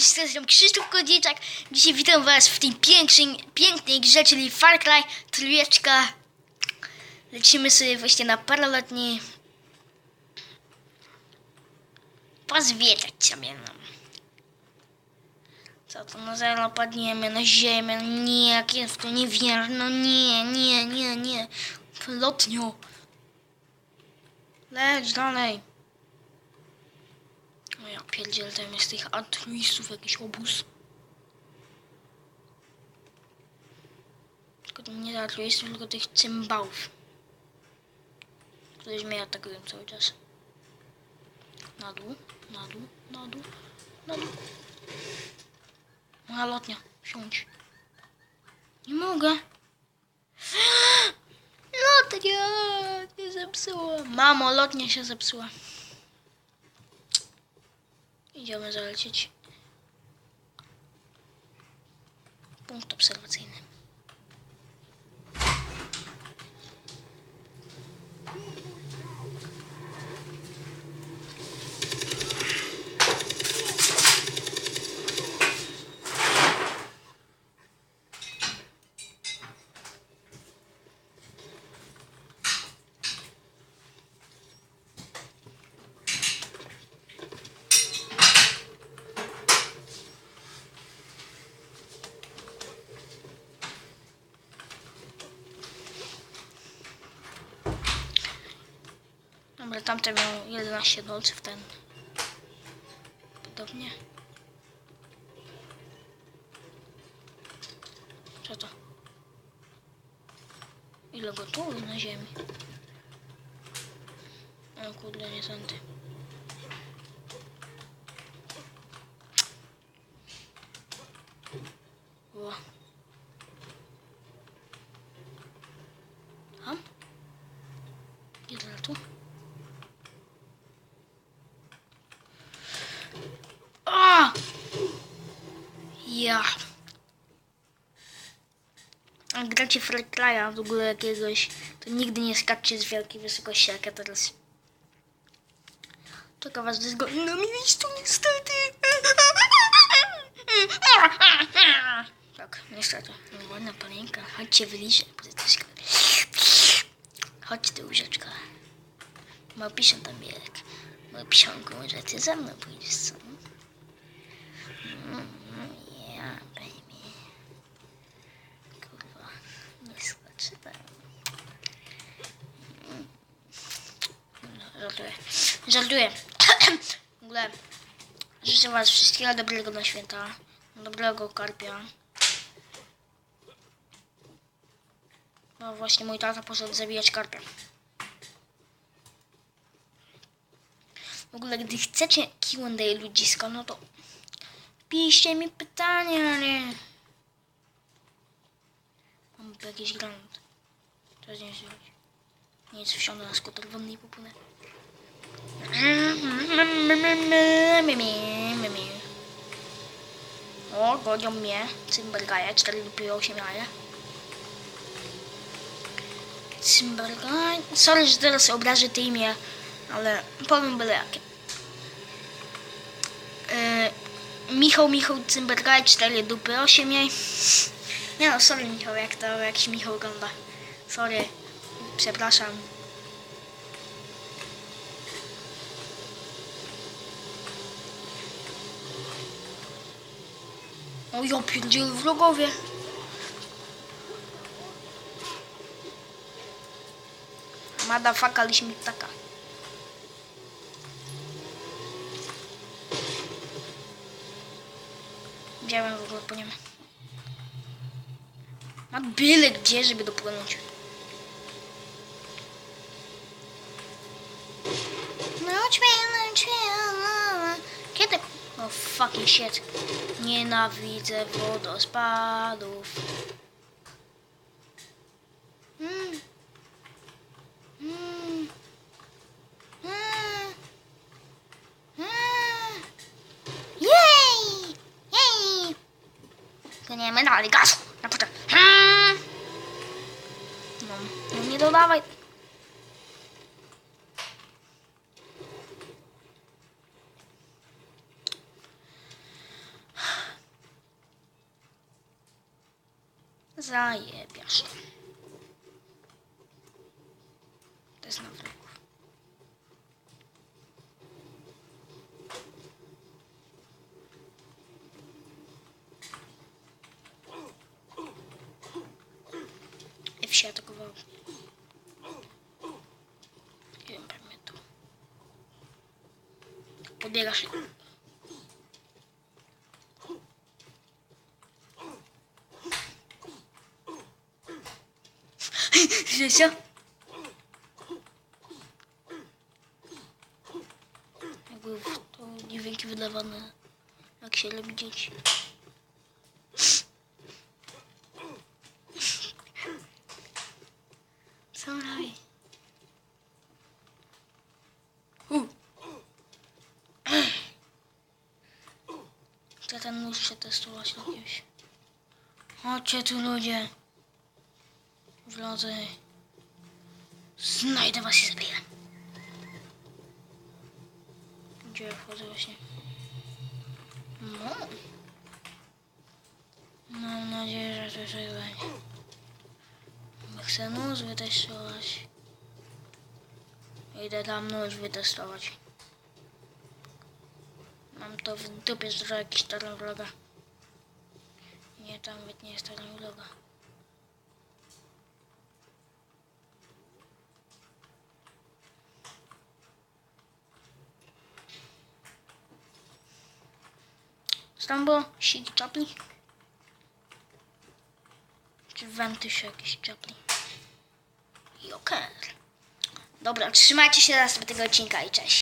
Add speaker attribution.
Speaker 1: Z Krzysztof Kodzieczak. Dzisiaj witam was w tej pięknej, pięknej grze, czyli Far Cry trójeczka. Lecimy sobie właśnie na paralotni. Pozwiedzać sobie nam. Co to zero padniemy na ziemię? Nie, jak jest to nie wierzę. No nie, nie, nie, nie. Lotnio. Leć dalej. No ja pierdzielę, tam jest tych altruistów jakiś obóz. Tylko to nie altruistów, tylko tych cymbałów. Którzy mnie atakują cały czas. Na dół, na dół, na dół, na dół. Moja lotnia, wsiądź. Nie mogę. Lotnia się zepsuła. Mamo, lotnia się zepsuła. Idziemy zalecieć. Punkt obserwacyjny. Tamten miał 11 dolców, ten. Podobnie. Co to? Ile go tu na ziemi? O kurde, nie tędy. Ło. Ham? Ile tu? A! Ja. Jak gracie Cry'a w ogóle jakiegoś, to nigdy nie skaczcie z wielkiej wysokości, jak ja teraz. Czeka was do na miejscu niestety. Tak, niestety. No, ładna panienka. Chodźcie wyliczę. Chodź ty łóżeczka. Małpiszą tam bieg. Małpiszonku, że ty ze mną pójdziesz, co? Mm, Yeah, baby. Kurwa, nie skoczy tam. Mm. No, Żartuję. Żartuję. w ogóle życzę was wszystkiego dobrego na święta. Dobrego karpia. No właśnie mój tata poszedł zabijać karpia. W ogóle gdy chcecie Q&A ludzisko, no to piszcie mi pytania, ale... Mam tu jakiś granat. Teraz nie zrobić. Nic, wsiądę na skuter wodny i popłynę. O, godzią mnie. Cymbergaja, 4,8 jaja. Cymbergaj... Sorry, że teraz obrażę te imię, ale powiem byle jakie. Yy, Michał, Michał Cymbergaj, 4 dupy, 8 jaj. Nie no, sorry Michał, jak to jakiś Michał wygląda. Sorry, przepraszam. O ja pierdziel wrogowie. Madafaka liśmy taka. Gdzie my w ogóle płyniemy? Ma byle gdzie, żeby dopłynąć. Fucking shit. Nienawidzę wodospadów. Mm. Mm. Mm. Mm. Jej! Jej! Płyniemy dalej, gazu! Na początek. Hmm. No, no nie dodawaj. Na wrogu. F się atakował. Nie wiem, pamiętam. Podbiegasz. Życia? Jakby to dźwięki wydawane, jak się robi dzieci. Co on robi? Chcę ten nóż przetestować na kimś. Chodźcie tu ludzie. Wlodzę. Znajdę was i zabiję. Gdzie ja wchodzę właśnie? No. Mam nadzieję, że to coś będzie. Chcę nóż wytestować. Idę tam nóż wytestować. Mam to w dupie z jakiś stary vloga. Nie, tam wytnie stary vloga. Było? Sik Chaplin? Czy Wentyś jakiś Chaplin? Joker. Dobra, trzymajcie się do następnego odcinka i cześć.